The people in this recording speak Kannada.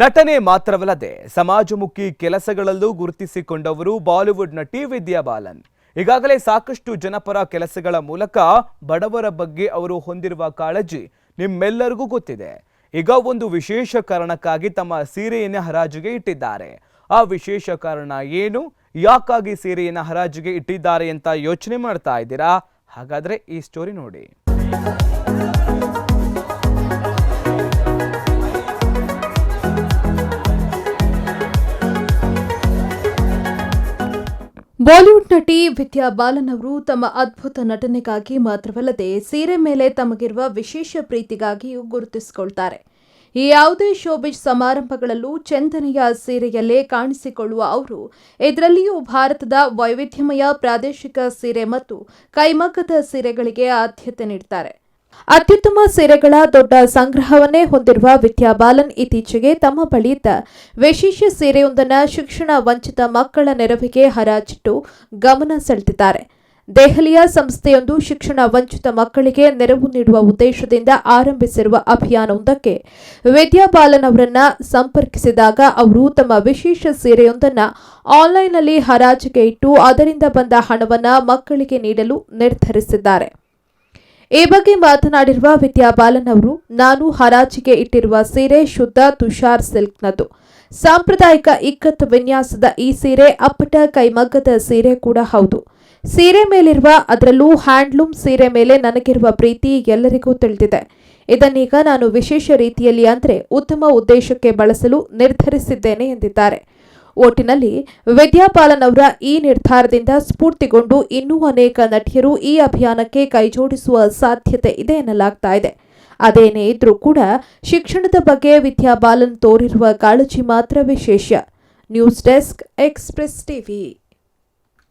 ನಟನೆ ಮಾತ್ರವಲ್ಲದೆ ಸಮಾಜಮುಖಿ ಕೆಲಸಗಳಲ್ಲೂ ಗುರುತಿಸಿಕೊಂಡವರು ಬಾಲಿವುಡ್ ನಟಿ ವಿದ್ಯಾ ಬಾಲನ್. ಈಗಾಗಲೇ ಸಾಕಷ್ಟು ಜನಪರ ಕೆಲಸಗಳ ಮೂಲಕ ಬಡವರ ಬಗ್ಗೆ ಅವರು ಹೊಂದಿರುವ ಕಾಳಜಿ ನಿಮ್ಮೆಲ್ಲರಿಗೂ ಗೊತ್ತಿದೆ. ಈಗ ಒಂದು ವಿಶೇಷ ಕಾರಣಕ್ಕಾಗಿ ತಮ್ಮ ಸೀರೆಯನ್ನ ಹರಾಜಿಗೆ ಇಟ್ಟಿದ್ದಾರೆ. ಆ ವಿಶೇಷ ಕಾರಣ ಏನು? ಯಾಕಾಗಿ ಸೀರೆಯನ್ನ ಹರಾಜಿಗೆ ಇಟ್ಟಿದ್ದಾರೆ ಅಂತ ಯೋಚನೆ ಮಾಡ್ತಾ ಇದ್ದೀರಾ? ಹಾಗಾದ್ರೆ ಈ ಸ್ಟೋರಿ ನೋಡಿ. ಬಾಲಿವುಡ್ ನಟಿ ವಿದ್ಯಾ ಬಾಲನ್ ಅವರು ತಮ್ಮ ಅದ್ಭುತ ನಟನೆಗಾಗಿ ಮಾತ್ರವಲ್ಲದೆ ಸೀರೆ ಮೇಲೆ ತಮಗಿರುವ ವಿಶೇಷ ಪ್ರೀತಿಗಾಗಿಯೂ ಗುರುತಿಸಿಕೊಳ್ತಾರೆ. ಈ ಯಾವುದೇ ಶೋಬಿಜ್ ಸಮಾರಂಭಗಳಲ್ಲೂ ಚಂದನೆಯ ಸೀರೆಯಲ್ಲೇ ಕಾಣಿಸಿಕೊಳ್ಳುವ ಅವರು, ಇದರಲ್ಲಿಯೂ ಭಾರತದ ವೈವಿಧ್ಯಮಯ ಪ್ರಾದೇಶಿಕ ಸೀರೆ ಮತ್ತು ಕೈಮಗ್ಗದ ಸೀರೆಗಳಿಗೆ ಆದ್ಯತೆ ನೀಡುತ್ತಾರೆ ಅತ್ಯುತ್ತಮ ಸೀರೆಗಳ ದೊಡ್ಡ ಸಂಗ್ರಹವನ್ನೇ ಹೊಂದಿರುವ ವಿದ್ಯಾ ಬಾಲನ್ ಇತ್ತೀಚೆಗೆ ತಮ್ಮ ಬಳಿಯಿದ್ದ ವಿಶೇಷ ಸೀರೆಯೊಂದನ್ನು ಶಿಕ್ಷಣ ವಂಚಿತ ಮಕ್ಕಳ ನೆರವಿಗೆ ಹರಾಜಿಟ್ಟು ಗಮನ ಸೆಳೆದಿದ್ದಾರೆ. ದೆಹಲಿಯ ಸಂಸ್ಥೆಯೊಂದು ಶಿಕ್ಷಣ ವಂಚಿತ ಮಕ್ಕಳಿಗೆ ನೆರವು ನೀಡುವ ಉದ್ದೇಶದಿಂದ ಆರಂಭಿಸಿರುವ ಅಭಿಯಾನವೊಂದಕ್ಕೆ ವಿದ್ಯಾಬಾಲನ್ ಅವರನ್ನ ಸಂಪರ್ಕಿಸಿದಾಗ ಅವರು ತಮ್ಮ ವಿಶೇಷ ಸೀರೆಯೊಂದನ್ನು ಆನ್ಲೈನ್ನಲ್ಲಿ ಹರಾಜಿಗೆ ಇಟ್ಟು ಅದರಿಂದ ಬಂದ ಹಣವನ್ನು ಮಕ್ಕಳಿಗೆ ನೀಡಲು ನಿರ್ಧರಿಸಿದ್ದಾರೆ. ಈ ಬಗ್ಗೆ ಮಾತನಾಡಿರುವ ವಿದ್ಯಾ ಬಾಲನ್ ಅವರು, ನಾನು ಹರಾಜಿಗೆ ಇಟ್ಟಿರುವ ಸೀರೆ ಶುದ್ಧ ತುಷಾರ್ ಸಿಲ್ಕ್ನದು. ಸಾಂಪ್ರದಾಯಿಕ ಇಕ್ಕತ್ ವಿನ್ಯಾಸದ ಈ ಸೀರೆ ಅಪ್ಪಟ ಕೈಮಗ್ಗದ ಸೀರೆ ಕೂಡ ಹೌದು. ಸೀರೆ ಮೇಲಿರುವ ಅದರಲ್ಲೂ ಹ್ಯಾಂಡ್ಲೂಮ್ ಸೀರೆ ಮೇಲೆ ನನಗಿರುವ ಪ್ರೀತಿ ಎಲ್ಲರಿಗೂ ತಿಳಿದಿದೆ. ಇದನ್ನೀಗ ನಾನು ವಿಶೇಷ ರೀತಿಯಲ್ಲಿ ಅಂದರೆ ಉತ್ತಮ ಉದ್ದೇಶಕ್ಕೆ ಬಳಸಲು ನಿರ್ಧರಿಸಿದ್ದೇನೆ ಎಂದಿದ್ದಾರೆ. ಒಟ್ಟಿನಲ್ಲಿ ವಿದ್ಯಾಪಾಲನ್ ಅವರ ಈ ನಿರ್ಧಾರದಿಂದ ಸ್ಫೂರ್ತಿಗೊಂಡು ಇನ್ನೂ ಅನೇಕ ನಟಿಯರು ಈ ಅಭಿಯಾನಕ್ಕೆ ಕೈಜೋಡಿಸುವ ಸಾಧ್ಯತೆ ಇದೆ ಎನ್ನಲಾಗ್ತಾ ಇದೆ. ಅದೇನೇ ಇದ್ರೂ ಕೂಡ ಶಿಕ್ಷಣದ ಬಗ್ಗೆ ವಿದ್ಯಾಬಾಲನ್ ತೋರಿರುವ ಕಾಳಜಿ ಮಾತ್ರ ವಿಶೇಷ ನ್ಯೂಸ್ ಡೆಸ್ಕ್ ಎಕ್ಸ್ಪ್ರೆಸ್ ಟಿವಿ.